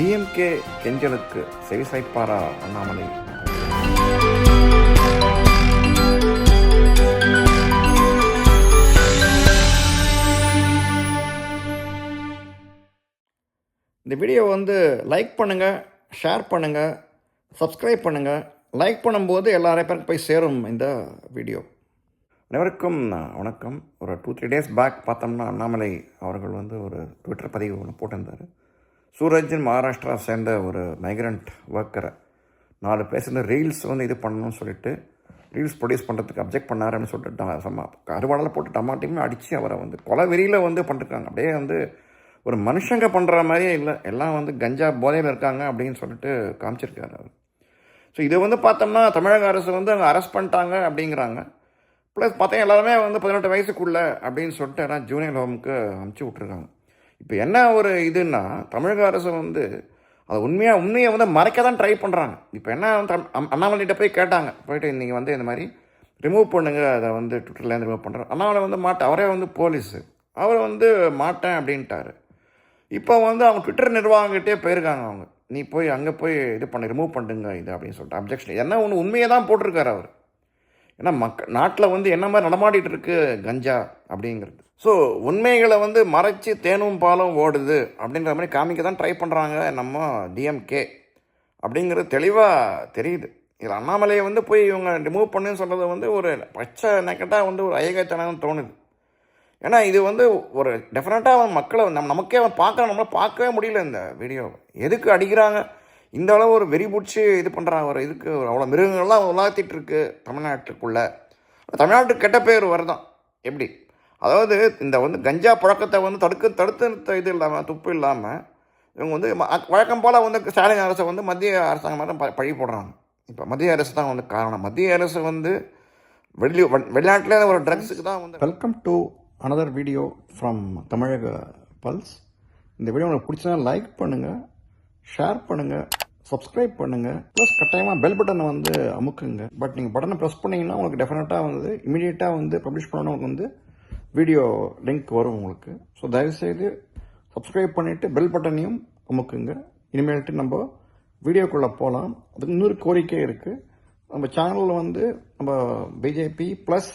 DMK கெஞ்சலுக்கு செவிசாய்ப்பாரா Annamalai. இந்த video வந்து like பண்ணுங்கள் ஷேர் பண்ணுங்கள் சப்ஸ்கிரைப் பண்ணுங்கள் லைக் பண்ணும்போது எல்லாரையும் பேருக்கு போய் சேரும் இந்த வீடியோ. அனைவருக்கும் வணக்கம். ஒரு டூ த்ரீ டேஸ் பேக் பார்த்தோம்னா அண்ணாமலை அவர்கள் வந்து ஒரு ட்விட்டர் பதிவு ஒன்று போட்டிருந்தார். சூரஜின் மகாராஷ்டிரா சேர்ந்த ஒரு மைக்ரண்ட் ஒர்க்கரை நாலு பேர் சேர்ந்து ரீல்ஸ் வந்து இது பண்ணணும்னு சொல்லிட்டு ரீல்ஸ் ப்ரொடியூஸ் பண்ணுறதுக்கு அப்ஜெக்ட் பண்ணாருன்னு சொல்லிட்டு சம்மா சம்ம போட்டு டமாட்டியுமே அடித்து அவரை வந்து கொலை வெறியில் வந்து பண்ணிருக்காங்க. அப்படியே வந்து ஒரு மனுஷங்க பண்ணுற மாதிரியே இல்லை. எல்லாம் வந்து கஞ்சா போதையில் இருக்காங்க அப்படின்னு சொல்லிட்டு காமிச்சிருக்காரு அவர். ஸோ இதை வந்து பார்த்தோம்னா தமிழக அரசு வந்து அங்கே அரெஸ்ட் பண்ணிட்டாங்க அப்படிங்கிறாங்க. ப்ளஸ் பார்த்தா எல்லாருமே வந்து பதினெட்டு வயசுக்குள்ளே அப்படின்னு சொல்லிட்டு எல்லாம் ஜூனியர் ஹோமுக்கு அமுச்சு விட்ருக்காங்க இப்போ என்ன ஒரு இதுன்னா தமிழக அரசு வந்து அதை உண்மையாக உண்மையை வந்து மறைக்க தான் ட்ரை பண்ணுறாங்க இப்போ என்ன தம்- அண்ணாமலைகிட்ட போய் கேட்டாங்க. போயிட்டு நீங்கள் வந்து இந்த மாதிரி ரிமூவ் பண்ணுங்க அதை வந்து ட்விட்டர்லேருந்து ரிமூவ் பண்ணுறேன் அண்ணாமலை வந்து மாட்டேன் அவரே வந்து போலீஸு அவர் வந்து மாட்டேன் அப்படின்ட்டாரு. இப்போ வந்து அவங்க ட்விட்டர் நிர்வாகங்கிட்டே போயிருக்காங்க அவங்க. நீ போய் அங்கே போய் இது பண்ணி ரிமூவ் பண்ணுங்க இது அப்படின்னு சொல்லிட்டு அப்ஜெக்ஷன் என்ன ஒன்று உண்மையை தான் போட்டிருக்காரு அவர். ஏன்னா மக்க நாட்டில் வந்து என்ன மாதிரி நடமாடிட்டு இருக்கு கஞ்சா அப்படிங்கிறது. ஸோ உண்மைகளை வந்து மறைச்சி தேனும் பாலும் ஓடுது அப்படின்ற மாதிரி காமிக்க தான் ட்ரை பண்ணுறாங்க நம்ம டிஎம்கே அப்படிங்கிறது தெளிவாக தெரியுது. இதில் அண்ணாமலையை வந்து போய் இவங்க ரிமூவ் பண்ணுன்னு சொல்கிறது வந்து ஒரு பச்சை நெக்கட்டாக வந்து ஒரு ஐயகத்தனம் தோணுது. ஏன்னா இது வந்து ஒரு டெஃபினட்டாக அவன் மக்களை நம்ம நமக்கே அவன் பார்க்க நம்மளால பார்க்கவே முடியல இந்த வீடியோவை எதுக்கு அடிக்கிறாங்க? இந்த அளவு ஒரு வெறி பிடிச்சி இது பண்ணுறாங்க ஒரு இதுக்கு அவ்வளோ மிருகங்கள்லாம் உலாத்திட்டு இருக்கு தமிழ்நாட்டுக்குள்ளே. தமிழ்நாட்டுக்கு கெட்ட பேர் வருதான். எப்படி? அதாவது இந்த வந்து கஞ்சா பழக்கத்தை வந்து தடுக்க தடுத்து நிறுத்த இது இல்லாமல் துப்பு இல்லாமல் இவங்க வந்து வழக்கம் போல் வந்து ஸ்டாலின் அரசை வந்து மத்திய அரசாங்கம் தான் ப- பழி போடுறாங்க. இப்போ மத்திய அரசு தான் வந்து காரணம். மத்திய அரசு வந்து வெளி வெளிநாட்டில் ஒரு ட்ரக்ஸுக்கு தான் வந்து welcome to another video from Tamizhaga pulse இந்த வீடியோ உங்களுக்கு பிடிச்சா லைக் பண்ணுங்கள் ஷேர் பண்ணுங்கள் சப்ஸ்கிரைப் பண்ணுங்கள் ப்ளஸ் கட்டாயமாக பெல் பட்டனை வந்து அமுக்குங்க. பட் நீங்கள் பட்டனை ப்ரெஸ் பண்ணீங்கன்னா உங்களுக்கு டெஃபினட்டாக வந்து இமீடியட்டாக வந்து பப்ளிஷ் பண்ணணும் வந்து வீடியோ லிங்க் வரும் உங்களுக்கு. ஸோ தயவுசெய்து சப்ஸ்கிரைப் பண்ணிவிட்டு பெல் பட்டனையும் அமுக்குங்க. இனிமேல்ட்டு நம்ம வீடியோக்குள்ளே போகலாம் அதுக்கு இன்னொரு கோரிக்கை இருக்குது நம்ம சேனலில் வந்து நம்ம பிஜேபி ப்ளஸ்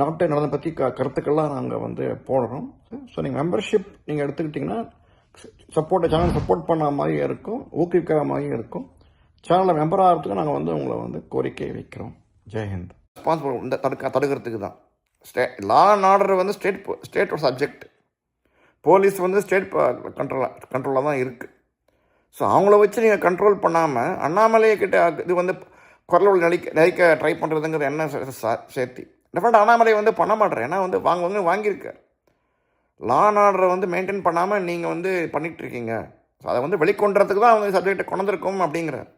நாட்டை நலனை பற்றி க கருத்துக்கள்லாம் நாங்கள் வந்து போடுறோம். ஸோ நீங்கள் மெம்பர்ஷிப் நீங்கள் எடுத்துக்கிட்டிங்கன்னா சப்போர்ட்டை சேனல் சப்போர்ட் பண்ண மாதிரியும் இருக்கும். ஊக்குவிக்கிற மாதிரியும் இருக்கும். சேனலில் மெம்பர் ஆகிறதுக்கு நாங்கள் வந்து உங்களை வந்து கோரிக்கை வைக்கிறோம். ஜெயஹிந்த் ரெஸ்பான்சிபிள் இந்த தடுக்க தடுக்கிறதுக்கு தான் ஸ்டே லா அண்ட் ஆர்டர் வந்து ஸ்டேட் ஸ்டேட் சப்ஜெக்ட் போலீஸ் வந்து ஸ்டேட் கண்ட்ரோலாக கண்ட்ரோலாக தான் இருக்குது ஸோ அவங்கள வச்சு நீங்கள் கண்ட்ரோல் பண்ணாமல் அண்ணாமலையை கிட்ட இது வந்து குரல் நடிக்க நடிக்க ட்ரை பண்ணுறதுங்கிறது என்ன சே- சேர்த்தி? டெஃபினட் அண்ணாமலை வந்து பண்ண மாட்டேறேன் ஏன்னா வந்து வாங்குவாங்க வாங்கியிருக்கார். லா அண்ட் ஆர்டரை வந்து மெயின்டைன் பண்ணாமல் நீங்கள் வந்து பண்ணிகிட்ருக்கீங்க இருக்கீங்க. ஸோ அதை வந்து வெளிக்கொண்டுறதுக்கு தான் அவங்க சப்ஜெக்டை கொண்டிருக்கோம் அப்படிங்கிறார்.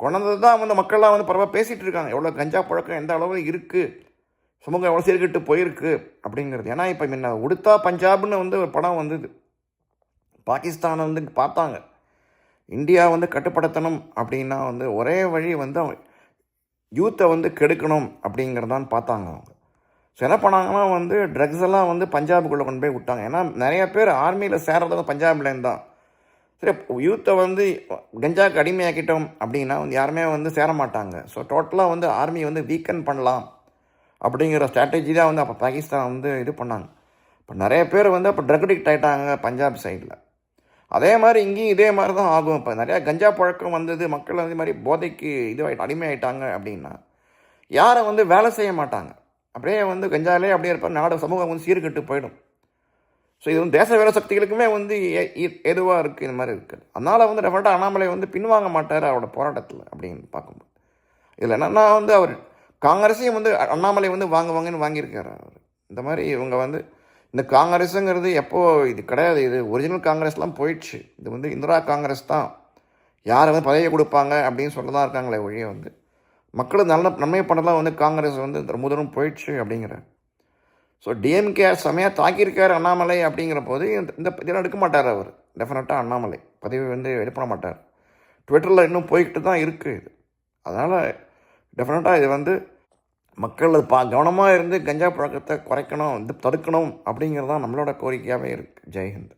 கொண்டது தான் வந்து மக்கள்லாம் வந்து பரவாயில்ல பேசிகிட்டு இருக்காங்க. எவ்வளோ கஞ்சா பழக்கம் எந்த அளவு இருக்குது சமூகம் எவ்வளோ சீர்கிட்டு போயிருக்கு அப்படிங்கிறது. ஏன்னா இப்போ முன்ன உடுத்தா பஞ்சாப்னு வந்து ஒரு படம் வந்தது. பாகிஸ்தானை வந்து பார்த்தாங்க. இந்தியா வந்து கட்டுப்படுத்தணும் அப்படின்னா வந்து ஒரே வழி வந்து அவங்க யூத்தை வந்து கெடுக்கணும் அப்படிங்கிறதான் பார்த்தாங்க அவங்க. ஸோ என்ன பண்ணாங்கன்னா வந்து ட்ரக்ஸ் எல்லாம் வந்து பஞ்சாபுக்குள்ளே கொண்டு போய் விட்டாங்க. ஏன்னா நிறைய பேர் ஆர்மியில் சேர்றது வந்து பஞ்சாப்லேருந்து தான். சரி யூத்தை வந்து கஞ்சாவுக்கு அடிமையாக்கிட்டோம் அப்படின்னா வந்து யாருமே வந்து சேர மாட்டாங்க. ஸோ டோட்டலாக வந்து ஆர்மி வந்து வீக்கன் பண்ணலாம் அப்படிங்கிற ஸ்ட்ராட்டஜி தான் வந்து அப்போ பாகிஸ்தான் வந்து இது பண்ணாங்க. இப்போ நிறைய பேர் வந்து அப்போ ட்ரக் அடிக்ட் ஆகிட்டாங்க பஞ்சாப் சைடில் அதே மாதிரி இங்கேயும் இதே மாதிரி தான் ஆகும். இப்போ நிறையா கஞ்சா பழக்கம் வந்தது மக்கள் அதே மாதிரி போதைக்கு இது அடிமையாயிட்டாங்க அப்படின்னா யாரை வந்து வேலை செய்ய மாட்டாங்க. அப்படியே வந்து கஞ்சாலே அப்படியே இருப்பார் நாடு சமூகம் வந்து சீர்கெட்டு போயிடும். ஸோ இது வந்து தேச வேலை சக்திகளுக்குமே வந்து எதுவாக இருக்குது இந்த மாதிரி இருக்குது அதனால் வந்து டெஃபினட்டாக அண்ணாமலை வந்து பின்வாங்க மாட்டார் அவரோட போராட்டத்தில் அப்படின்னு பார்க்கும்போது. இதில் என்னன்னா வந்து அவர் காங்கிரஸையும் வந்து அண்ணாமலை வந்து வாங்க வாங்கன்னு வாங்கியிருக்காரு அவர். இந்த மாதிரி இவங்க வந்து இந்த காங்கிரஸுங்கிறது எப்போ இது கிடையாது. இது ஒரிஜினல் காங்கிரஸ்லாம் போயிடுச்சு. இது வந்து இந்திரா காங்கிரஸ் தான். யார் வந்து பதவியை கொடுப்பாங்க அப்படின்னு சொல்ல தான் இருக்காங்களே ஒழிய வந்து மக்களுக்கு நல்ல நன்மை பண்ணலாம் வந்து காங்கிரஸ் வந்து முதலும் போயிடுச்சு அப்படிங்கிறார். ஸோ டிஎம்கே செமையாக தாக்கியிருக்கார் அண்ணாமலை அப்படிங்கிற போது இந்த இந்த இதெல்லாம் எடுக்க மாட்டார் அவர். டெஃபினட்டாக அண்ணாமலை. பதவி வந்து எடுப்பட மாட்டார். ட்விட்டரில் இன்னும் போய்கிட்டு தான் இருக்குது இது. அதனால் டெஃபினட்டாக இது வந்து மக்கள் பா கவனமாக இருந்து கஞ்சா பழக்கத்தை குறைக்கணும் வந்து தடுக்கணும் அப்படிங்கிறது தான் நம்மளோட கோரிக்கையாகவே இருக்குது ஜெய்ஹிந்த்